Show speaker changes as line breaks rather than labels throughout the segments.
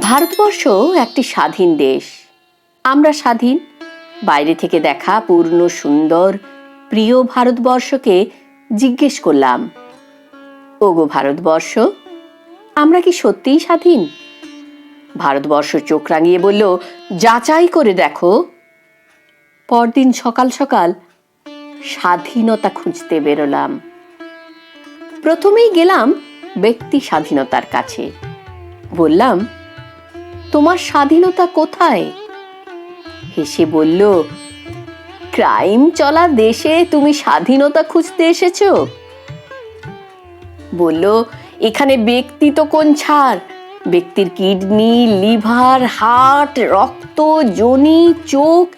ভারতবর্ষ একটি স্বাধীন দেশ। আমরা স্বাধীন, বাইরে থেকে দেখা পূর্ণ সুন্দর, প্রিয় ভারতবর্ষকে জিজ্ঞেস করলাম, ওগো ভারতবর্ষ, আমরা কি সত্যিই স্বাধীন? ভারতবর্ষ চোখ রাঙিয়ে বলল, যাচাই করে দেখো। পরদিন সকাল সকাল স্বাধীনতা খুঁজতে বেরোলাম। প্রথমেই গেলাম ব্যক্তি স্বাধীনতার কাছে। বললাম তোমার স্বাধীনতা কোথায়? হেসে বলল, ক্রাইম চলা দেশে তুমি স্বাধীনতা খুঁজতে এসেছ? বলল, এখানে ব্যক্তি তো কোন ছাড়? ব্যক্তির কিডনি, লিভার, হার্ট, রক্ত যোনি চোখ,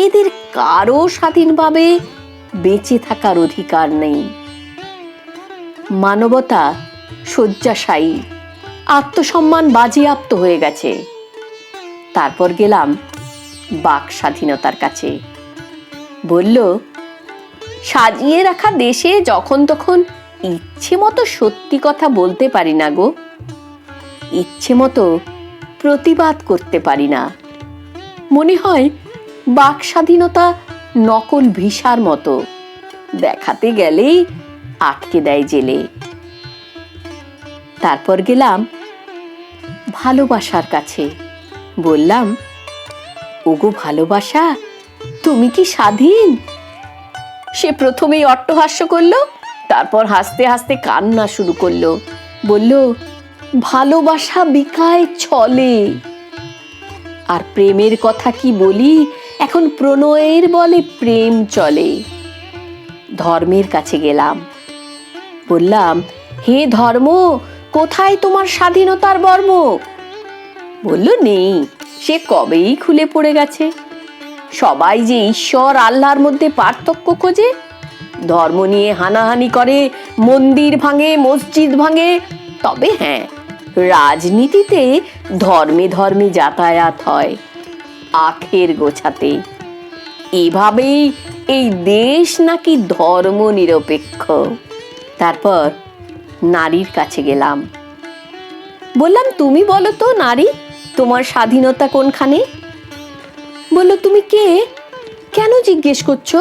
এদের কারও স্বাধীনভাবে বেঁচে থাকার অধিকার নেই। মানবতা শয্যাশায়ী। আত্মসম্মান বাজেয়াপ্ত হয়ে গেছে। তারপর গেলাম বাক স্বাধীনতার কাছে। বলল, সাজিয়ে রাখা দেশে যখন তখন ইচ্ছে মতো সত্যি কথা বলতে পারি না গো। ইচ্ছে মতো প্রতিবাদ করতে পারি না। মনে হয় বাক স্বাধীনতা নকল ভিসার মতো। দেখাতে গেলেই আটকে দেয় জেলে। তারপর গেলাম ভালোবাসার কাছে। বললাম, ওগো ভালোবাসা, তুমি কি স্বাধীন? সে প্রথমেই অট্টহাস্য করল, তারপর হাসতে হাসতে কান্না শুরু করল। বলল, ভালোবাসা বিকায় ছলে আর প্রেমের কথা কি বলি, এখন প্রণয়ের বলে প্রেম চলে। ধর্মের কাছে গেলাম। বললাম, হে ধর্ম, কোথায় তোমার স্বাধীনতার বর্ম? বলল, নেই, সে কবেই খুলে পড়ে গেছে। সবাই যে ঈশ্বর আল্লাহর মধ্যে পার্থক্য খোঁজে, ধর্ম নিয়ে হানাহানি করে, মন্দির ভাঙে, মসজিদ ভাঙে, তবে হ্যাঁ রাজনীতিতে ধর্মে ধর্মে যাতায়াত হয়, আখের গোছাতে। এভাবেই এই দেশ নাকি ধর্ম নিরপেক্ষ। তারপর নারীর কাছে গেলাম। বললাম, তুমি বলো তো নারী তোমার স্বাধীনতা কোনখানে? বলল তুমি কে? কেন জিজ্ঞেস করছ?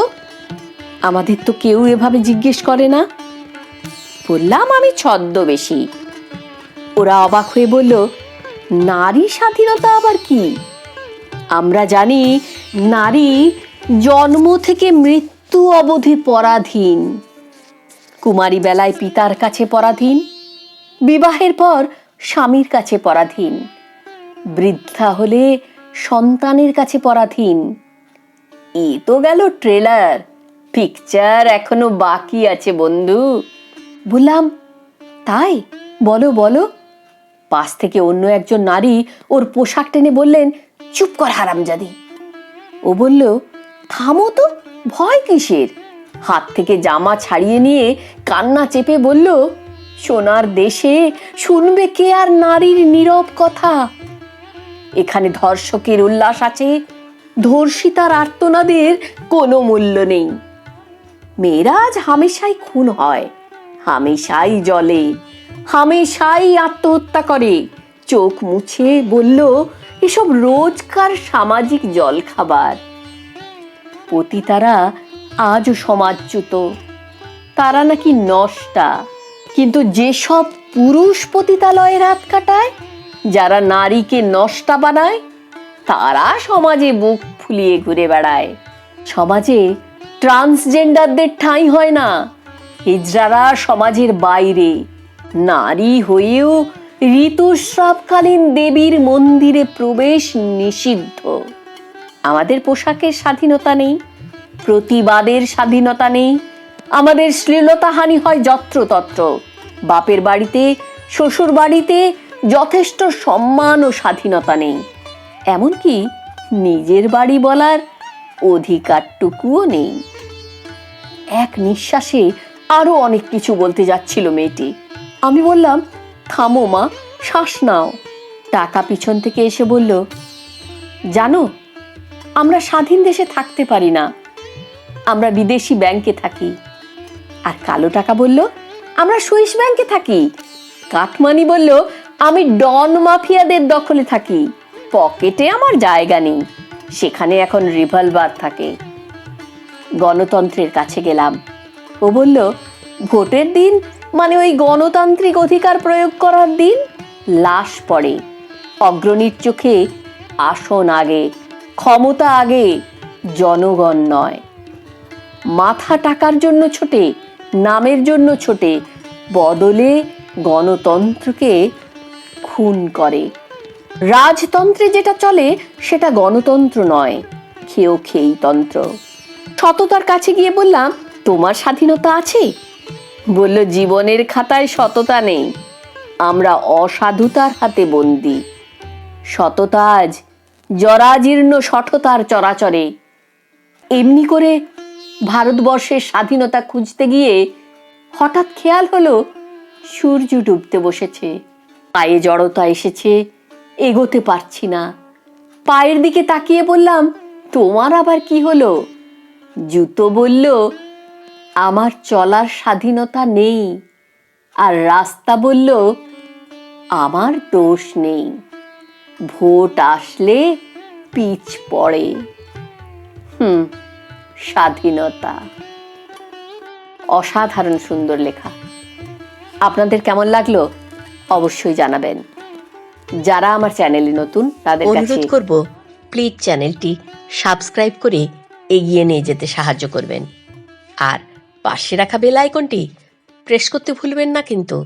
আমাদের তো কেউ এভাবে জিজ্ঞেস করে না। বললাম আমি ছদ্মবেশী। ওরা অবাক হয়ে বলল, নারী স্বাধীনতা আবার কি? আমরা জানি নারী জন্ম থেকে মৃত্যু অবধি পরাধীন। কুমারী বেলায় পিতার কাছে পরাধীন, বিবাহের পর স্বামীর কাছে পরাধীন। বৃদ্ধা হলে সন্তানের কাছে পরাধীন। এ তো গেল ট্রেলার পিকচার এখনও বাকি আছে, বন্ধু। বললাম, তাই? বলো বলো। পাশ থেকে অন্য একজন নারী ওর পোশাক টেনে বললেন, চুপ কর হারামজাদি। ও বলল, থামো তো, ভয় কিসের? হাত থেকে জামা ছাড়িয়ে নিয়ে কান্না চেপে বলল, সোনার দেশে শুনবে কে আর নারীর নীরব কথা? এখানে ধর্ষকের উল্লাস আছে। ধর্ষিতার আর্তনাদের কোনো মূল্য নেই। মেয়েরা আজ হামেশাই খুন হয়। হামেশাই জলে হামেশাই আত্মহত্যা করে। চোখ মুছে বলল, এসব রোজকার সামাজিক জলখাবার। পতিতারা আজও সমাজচ্যুত তারা নাকি নষ্টা। কিন্তু যেসব পুরুষ পতিতালয়ে রাত কাটায় যারা নারীকে নষ্টা বানায়, তারা সমাজে বুক ফুলিয়ে ঘুরে বেড়ায়। সমাজে ট্রান্সজেন্ডারদের ঠাঁই হয় না। হিজড়ারা সমাজের বাইরে। নারী হয়েও ঋতুস্রাবকালীন দেবীর মন্দিরে প্রবেশ নিষিদ্ধ। আমাদের পোশাকের স্বাধীনতা নেই, প্রতিবাদের স্বাধীনতা নেই। আমাদের শ্লীলতাহানি হয় যত্রতত্র। বাপের বাড়িতে শ্বশুর বাড়িতে যথেষ্ট সম্মান ও স্বাধীনতা নেই। এমনকি নিজের বাড়ি বলার অধিকারটুকুও নেই। এক নিঃশ্বাসে আরও অনেক কিছু বলতে যাচ্ছিল মেয়েটি। আমি বললাম, থামো মা, শ্বাস নাও। টাকা পিছন থেকে এসে বলল, জানো, আমরা স্বাধীন দেশে থাকতে পারি না। আমরা বিদেশি ব্যাংকে থাকি। আর কালো টাকা বলল, আমরা সুইস ব্যাংকে থাকি। কাঠমানি বলল আমি ডন মাফিয়াদের দখলে থাকি। পকেটে আমার জায়গা নেই। সেখানে এখন রিভলভার থাকে। গণতন্ত্রের কাছে গেলাম। ও বলল, ভোটের দিন মানে ওই গণতান্ত্রিক অধিকার প্রয়োগ করার দিন, লাশ পড়ে। অগ্রণীর চোখে আসন আগে, ক্ষমতা আগে, জনগণ নয়। মাথা টাকার জন্য ছোটে, নামের জন্য ছোটে, বদলে গণতন্ত্রকে খুন করে। রাজতন্ত্রে যেটা চলে, সেটা গণতন্ত্র নয়। খেয়েও খেয়েই তন্ত্র। সততার কাছে গিয়ে বললাম, তোমার স্বাধীনতা আছে? বলল, জীবনের খাতায় সততা নেই। আমরা অসাধুতার হাতে বন্দি। সততা আজ জরাজীর্ণ সঠতার চরাচরে। এমনি করে ভারতবর্ষের স্বাধীনতা খুঁজতে গিয়ে হঠাৎ খেয়াল হলো, সূর্য ডুবতে বসেছে। পায়ে জড়তা এসেছে, এগোতে পারছি না। পায়ের দিকে তাকিয়ে বললাম, তোমার আবার কি হলো? জুতো বলল, আমার চলার স্বাধীনতা নেই। আর রাস্তা বলল, আমার দোষ নেই। ভোট আসলে পিচ পড়ে। হুম, স্বাধীনতা। অসাধারণ সুন্দর লেখা। আপনাদের কেমন লাগল? অবশ্যই জানাবেন। যারা আমার চ্যানেলে নতুন, তাদের
অনুরোধ করব প্লিজ চ্যানেলটি সাবস্ক্রাইব করে এগিয়ে নিয়ে যেতে সাহায্য করবেন। আর পাশে রাখা বেল আইকনটি প্রেস করতে ভুলবেন না কিন্তু।